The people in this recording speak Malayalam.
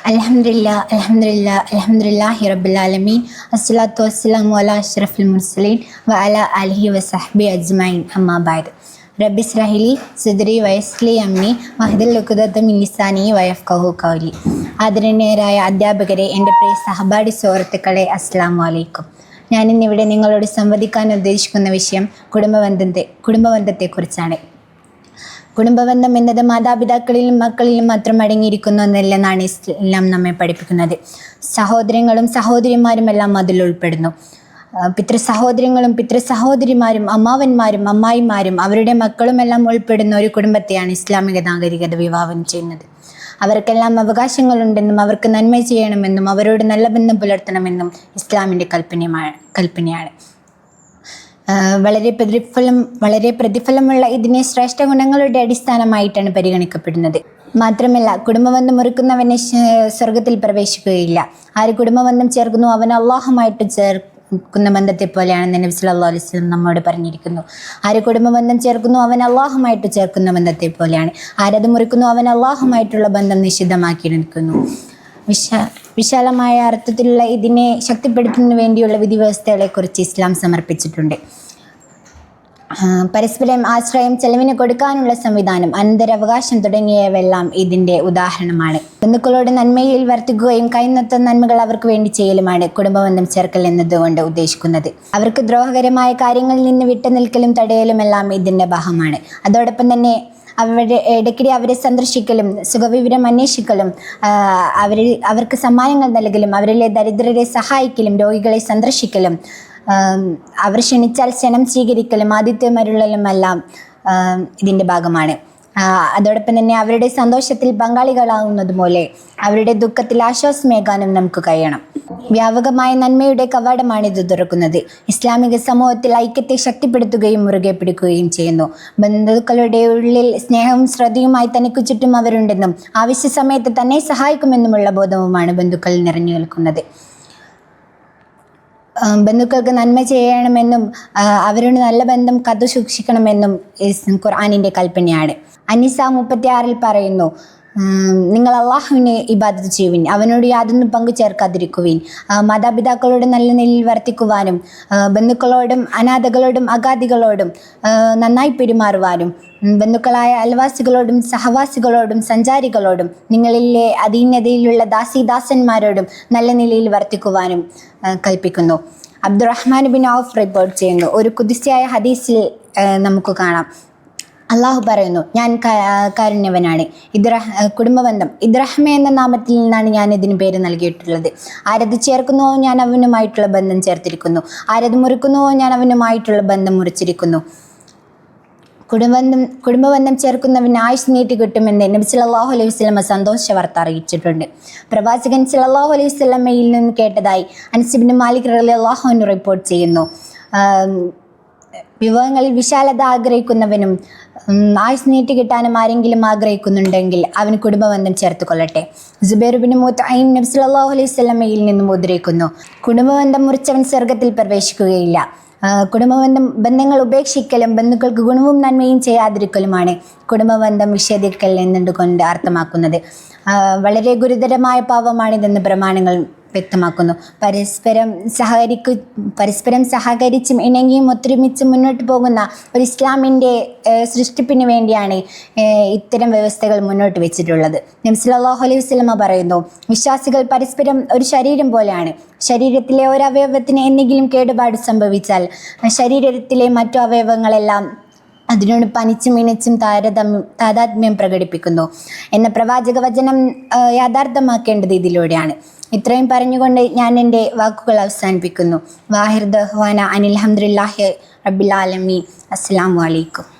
അലഹമില്ല അലഹമില്ല അലഹമില്ലാഹി റബ്ബുലാലമീൻ അസ്സലാത്തു വസ്സലാമു അല അഷ്റഫുൽ മുർസലീൻ വ അല അലഹി വസഹബി അജ്മൈൻ അമ്മാബാദ് റബ്ബി സ്രഹിലി സുദരി വയസ്ലി അമ്മി മഹദുൽ ലുക്കുദത്ത് മിനിസാനി വയഫ് കഹു കൗലി ആദരണീയരായ അധ്യാപകരെ എന്റെ പ്രിയ സഹപാഠി സുഹൃത്തുക്കളെ അസ്സാം വലൈക്കും ഞാനിന്നിവിടെ നിങ്ങളോട് സംവദിക്കാൻ ഉദ്ദേശിക്കുന്ന വിഷയം കുടുംബബന്ധത്തെ കുടുംബബന്ധത്തെക്കുറിച്ചാണ്. കുടുംബബന്ധം എന്നത് മാതാപിതാക്കളിലും മക്കളിലും മാത്രം അടങ്ങിയിരിക്കുന്നു എന്നല്ലെന്നാണ് ഇസ്ലാം നമ്മെ പഠിപ്പിക്കുന്നത്. സഹോദരങ്ങളും സഹോദരിമാരും എല്ലാം അതിൽ ഉൾപ്പെടുന്നു. പിതൃ സഹോദരങ്ങളും പിതൃ സഹോദരിമാരും അമ്മാവന്മാരും അമ്മായിമാരും അവരുടെ മക്കളും എല്ലാം ഉൾപ്പെടുന്ന ഒരു കുടുംബത്തെയാണ് ഇസ്ലാമിക നാഗരികത വിവാഹം ചെയ്യുന്നത്. അവർക്കെല്ലാം അവകാശങ്ങളുണ്ടെന്നും അവർക്ക് നന്മ ചെയ്യണമെന്നും അവരോട് നല്ല ബന്ധം പുലർത്തണമെന്നും ഇസ്ലാമിന്റെ കൽപ്പനയുമാണ് കൽപ്പനയാണ്. വളരെ പ്രതിഫലം വളരെ പ്രതിഫലമുള്ള ഇതിനെ ശ്രേഷ്ഠ ഗുണങ്ങളുടെ അടിസ്ഥാനമായിട്ടാണ് പരിഗണിക്കപ്പെടുന്നത്. മാത്രമല്ല കുടുംബബന്ധം ഒരുക്കുന്നവനെ സ്വർഗത്തിൽ പ്രവേശിക്കുകയില്ല. ആര് കുടുംബബന്ധം ചേർക്കുന്നു അവൻ അള്ളാഹുമായിട്ട് ചേർക്കുന്ന ബന്ധത്തെ പോലെയാണെന്ന് നബി സല്ലല്ലാഹു അലൈഹി സ്വലം നമ്മോട് പറഞ്ഞിരിക്കുന്നു. ആര് കുടുംബബന്ധം ചേർക്കുന്നു അവൻ അള്ളാഹുമായിട്ട് ചേർക്കുന്ന ബന്ധത്തെ പോലെയാണ്. ആരത് മുറിക്കുന്നു അവൻ അള്ളാഹുമായിട്ടുള്ള ബന്ധം നിഷിദ്ധമാക്കി നിൽക്കുന്നു വിശ വിശാലമായ അർത്ഥത്തിലുള്ള ഇതിനെ ശക്തിപ്പെടുത്തുന്നതിന് വേണ്ടിയുള്ള വിധിവ്യവസ്ഥകളെക്കുറിച്ച് ഇസ്ലാം സമർപ്പിച്ചിട്ടുണ്ട്. പരസ്പരം ആശ്രയം ചെലവിന് കൊടുക്കാനുള്ള സംവിധാനം അനന്തരാവകാശം തുടങ്ങിയവയെല്ലാം ഇതിന്റെ ഉദാഹരണമാണ്. ബന്ധുക്കളോട് നന്മയിൽ വർത്തിക്കുകയും കൈനത്ത നന്മകൾ അവർക്ക് വേണ്ടി ചെയ്യലുമാണ് കുടുംബബന്ധം ചേർക്കൽ എന്നതുകൊണ്ട് ഉദ്ദേശിക്കുന്നത്. അവർക്ക് ദ്രോഹകരമായ കാര്യങ്ങളിൽ നിന്ന് വിട്ടുനിൽക്കലും തടയലുമെല്ലാം ഇതിന്റെ ഭാഗമാണ്. അതോടൊപ്പം തന്നെ അവരുടെ ഇടയ്ക്കിടെ അവരെ സന്ദർശിക്കലും സുഖവിവരം അന്വേഷിക്കലും അവരിൽ അവർക്ക് സമ്മാനങ്ങൾ നൽകലും അവരിലെ ദരിദ്രരെ സഹായിക്കലും രോഗികളെ സന്ദർശിക്കലും അവർ ക്ഷണിച്ചാൽ ക്ഷണം സ്വീകരിക്കലും ആതിഥ്യമരുളലും എല്ലാം ഇതിന്റെ ഭാഗമാണ്. അതോടൊപ്പം തന്നെ അവരുടെ സന്തോഷത്തിൽ പങ്കാളികളാവുന്നത് പോലെ അവരുടെ ദുഃഖത്തിൽ ആശ്വാസമേകാനും നമുക്ക് കഴിയണം. വ്യാപകമായ നന്മയുടെ കവാടമാണ് ഇത് തുറക്കുന്നത്. ഇസ്ലാമിക സമൂഹത്തിൽ ഐക്യത്തെ ശക്തിപ്പെടുത്തുകയും മുറുകെ പിടിക്കുകയും ചെയ്യുന്നു. ബന്ധുക്കളുടെ ഉള്ളിൽ സ്നേഹവും ശ്രദ്ധയുമായി തനിക്കു ചുറ്റും അവരുണ്ടെന്നും ആവശ്യ സമയത്ത് തന്നെ സഹായിക്കുമെന്നുമുള്ള ബോധവുമാണ് ബന്ധുക്കൾ നിറഞ്ഞു നിൽക്കുന്നത്. ബന്ധുക്കൾക്ക് നന്മ ചെയ്യണമെന്നും അവരോട് നല്ല ബന്ധം കഥ സൂക്ഷിക്കണമെന്നും ഖുർആാനിന്റെ കൽപ്പനയാണ്. അനിസ മുപ്പത്തിയാറിൽ പറയുന്നു നിങ്ങൾ അള്ളാഹുവിനെ ഇബാദത്ത് ചെയ്യുവിൻ അവനോട് യാതൊന്നും പങ്കു ചേർക്കാതിരിക്കുവിൻ. മാതാപിതാക്കളോട് നല്ല നിലയിൽ വർത്തിക്കുവാനും ബന്ധുക്കളോടും അനാഥകളോടും അഗാധികളോടും നന്നായി പെരുമാറുവാനും ബന്ധുക്കളായ അയൽവാസികളോടും സഹവാസികളോടും സഞ്ചാരികളോടും നിങ്ങളിലെ അധീനതയിലുള്ള ദാസിദാസന്മാരോടും നല്ല നിലയിൽ വർത്തിക്കുവാനും കൽപ്പിക്കുന്നു. അബ്ദുറഹ്മാൻ ബിൻ ഔഫ് റിപ്പോർട്ട് ചെയ്യുന്നു. ഒരു കുതിശയായ ഹദീസിൽ നമുക്ക് കാണാം. അള്ളാഹു പറയുന്നു ഞാൻ കാരുണ്യവനാണ്. ഇദ്രഹ കുടുംബബന്ധം. ഇദ്രഹ്മ എന്ന നാമത്തിൽ നിന്നാണ് ഞാൻ ഇതിന് പേര് നൽകിയിട്ടുള്ളത്. ആരത് ചേർക്കുന്നുവോ ഞാൻ അവനുമായിട്ടുള്ള ബന്ധം ചേർത്തിരിക്കുന്നു. ആരത് മുറിക്കുന്നുവോ ഞാൻ അവനുമായിട്ടുള്ള ബന്ധം മുറിച്ചിരിക്കുന്നു. കുടുംബബന്ധം കുടുംബബന്ധം ചേർക്കുന്നവന് ആയുസ് നീട്ടി കിട്ടുമെന്ന് നബി സല്ലാഹു അലൈഹി സ്വലമ സന്തോഷ വാർത്ത അറിയിച്ചിട്ടുണ്ട്. പ്രവാചകൻ സല്ലല്ലാഹു അലൈഹി സ്വലമയിൽ നിന്ന് കേട്ടതായി അൻസിബിൻ മാലിക് റളിയല്ലാഹു അള്ളാഹുവിന് റിപ്പോർട്ട് ചെയ്യുന്നു. വിഭവങ്ങളിൽ വിശാലത ആഗ്രഹിക്കുന്നവനും ആയുസ് നീട്ടി കിട്ടാനും ആരെങ്കിലും ആഗ്രഹിക്കുന്നുണ്ടെങ്കിൽ അവന് കുടുംബബന്ധം ചേർത്ത് കൊള്ളട്ടെ ജുബൈറുബിന് മുത്തൈം നബി സല്ലല്ലാഹു അലൈഹി സ്വലമയിൽ നിന്നും ഉദ്ധരിക്കുന്നു കുടുംബബന്ധം മുറിച്ചവൻ സ്വർഗത്തിൽ പ്രവേശിക്കുകയില്ല. കുടുംബബന്ധം ബന്ധങ്ങൾ ഉപേക്ഷിക്കലും ബന്ധുക്കൾക്ക് ഗുണവും നന്മയും ചെയ്യാതിരിക്കലുമാണ് കുടുംബബന്ധം വിച്ഛേദിക്കൽ എന്നുകൊണ്ട് അർത്ഥമാക്കുന്നത്. വളരെ ഗുരുതരമായ പാവമാണിതെന്ന് പ്രമാണങ്ങൾ വ്യക്തമാക്കുന്നു. പരസ്പരം സഹകരിക്കു പരസ്പരം സഹകരിച്ചും ഇണങ്ങിയും ഒത്തൊരുമിച്ചും മുന്നോട്ട് പോകുന്ന ഒരു ഇസ്ലാമിന്റെ സൃഷ്ടിപ്പിന് വേണ്ടിയാണ് ഇത്തരം വ്യവസ്ഥകൾ മുന്നോട്ട് വെച്ചിട്ടുള്ളത്. നബ്സലാഹു അലൈഹി വസ്ലമ പറയുന്നു വിശ്വാസികൾ പരസ്പരം ഒരു ശരീരം പോലെയാണ്. ശരീരത്തിലെ ഒരു അവയവത്തിന് എന്തെങ്കിലും കേടുപാട് സംഭവിച്ചാൽ ശരീരത്തിലെ മറ്റു അവയവങ്ങളെല്ലാം അതിനോട് പനിച്ചും ഇണച്ചും താരതമ്യം താതാത്മ്യം പ്രകടിപ്പിക്കുന്നു. എന്ന പ്രവാചക വചനം യാഥാർത്ഥ്യമാക്കേണ്ടത് ഇതിലൂടെയാണ്. ഇത്രയും പറഞ്ഞുകൊണ്ട് ഞാൻ എന്റെ വാക്കുകൾ അവസാനിപ്പിക്കുന്നു. വാഹിർ ദഹ്വാന അനിൽ അഹമ്മദില്ലാഹി റബ്ബിൽ ആലമീൻ. അസ്സാം വലൈക്കും